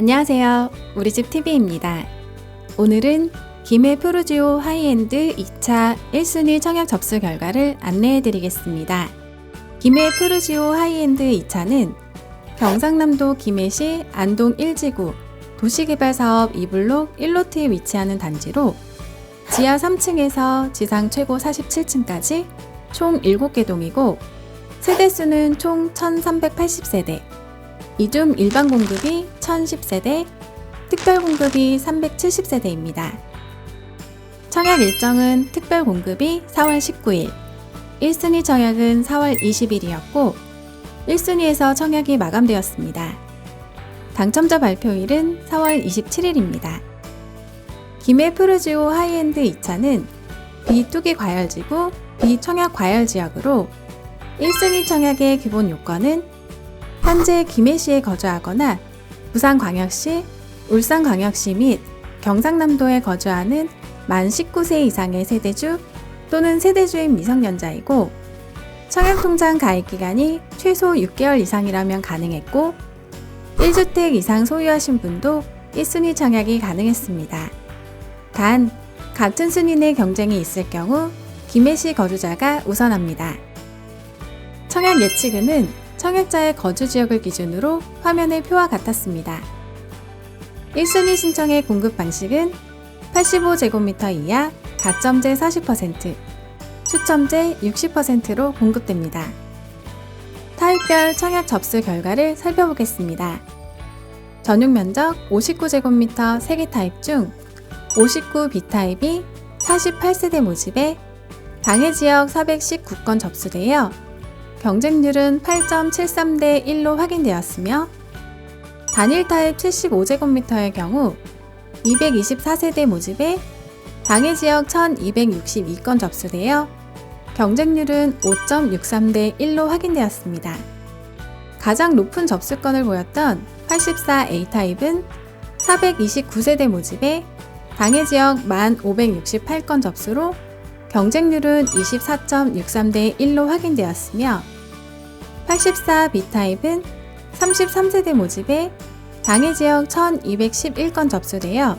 안녕하세요. 우리 집 TV입니다. 오늘은 김해 푸르지오 하이엔드 2차 1순위 청약 접수 결과를 안내해 드리겠습니다. 김해 푸르지오 하이엔드 2차는 경상남도 김해시 안동 1지구 도시개발사업 2블록 1로트에 위치하는 단지로 지하 3층에서 지상 최고 47층까지 총 7개 동이고 세대수는 총 1380세대, 이중 일반 공급이 1010세대, 특별 공급이 370세대입니다. 청약 일정은 특별 공급이 4월 19일, 1순위 청약은 4월 20일이었고, 1순위에서 청약이 마감되었습니다. 당첨자 발표일은 4월 27일입니다. 김해 프루지오 하이엔드 2차는 비투기 과열지구, 비청약 과열지역으로 1순위 청약의 기본 요건은 현재 김해시에 거주하거나 부산광역시, 울산광역시 및 경상남도에 거주하는 만 19세 이상의 세대주 또는 세대주인 미성년자이고 청약통장 가입 기간이 최소 6개월 이상이라면 가능했고 1주택 이상 소유하신 분도 1순위 청약이 가능했습니다. 단, 같은 순위 내 경쟁이 있을 경우 김해시 거주자가 우선합니다. 청약 예치금은 청약자의 거주 지역을 기준으로 화면의 표와 같았습니다. 1순위 신청의 공급 방식은 85제곱미터 이하 가점제 40%, 추첨제 60%로 공급됩니다. 타입별 청약 접수 결과를 살펴보겠습니다. 전용 면적 59제곱미터 3개 타입 중 59B타입이 48세대 모집에 당해 지역 419건 접수되어 경쟁률은 8.73대 1로 확인되었으며 단일 타입 75제곱미터의 경우 224세대 모집에 당해 지역 1262건 접수되어 경쟁률은 5.63대 1로 확인되었습니다. 가장 높은 접수건을 보였던 84A 타입은 429세대 모집에 당해 지역 1568건 접수로 경쟁률은 24.63대 1로 확인되었으며 84B 타입은 33세대 모집에 당해 지역 1211건 접수되어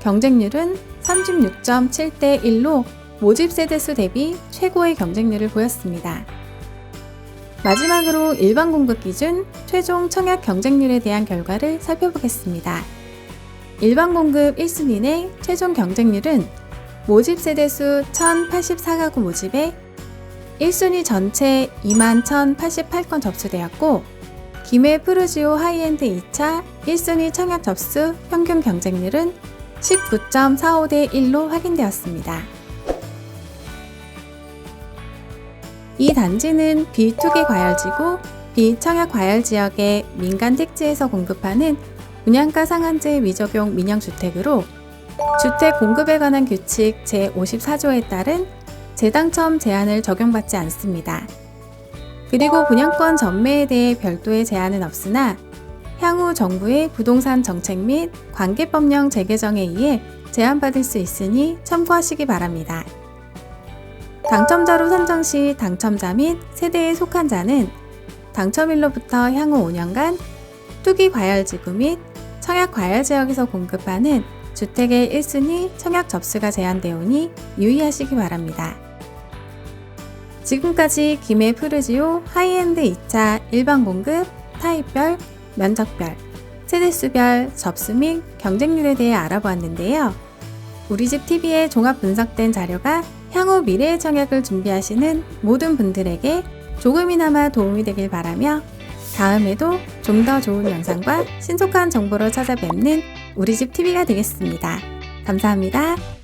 경쟁률은 36.7대 1로 모집 세대수 대비 최고의 경쟁률을 보였습니다. 마지막으로 일반 공급 기준 최종 청약 경쟁률에 대한 결과를 살펴보겠습니다. 일반 공급 1순위의 최종 경쟁률은 모집 세대수 1084가구 모집에 1순위 전체 21,088건 접수되었고 김해 프루지오 하이엔드 2차 1순위 청약 접수 평균 경쟁률은 19.45 대 1로 확인되었습니다. 이 단지는 비투기 과열지구, 비청약 과열 지역의 민간 택지에서 공급하는 분양가 상한제 미적용 민영주택으로 주택 공급에 관한 규칙 제54조에 따른 재당첨 제한을 적용받지 않습니다. 그리고 분양권 전매에 대해 별도의 제한은 없으나 향후 정부의 부동산 정책 및 관계법령 재개정에 의해 제한받을 수 있으니 참고하시기 바랍니다. 당첨자로 선정 시 당첨자 및 세대에 속한 자는 당첨일로부터 향후 5년간 투기 과열 지구 및 청약 과열 지역에서 공급하는 주택의 1순위 청약 접수가 제한되오니 유의하시기 바랍니다. 지금까지 김해 푸르지오 하이엔드 2차 일반 공급, 타입별, 면적별, 세대수별 접수 및 경쟁률에 대해 알아보았는데요. 우리 집 TV에 종합 분석된 자료가 향후 미래의 청약을 준비하시는 모든 분들에게 조금이나마 도움이 되길 바라며 다음에도 좀 더 좋은 영상과 신속한 정보로 찾아뵙는 우리 집 TV가 되겠습니다. 감사합니다.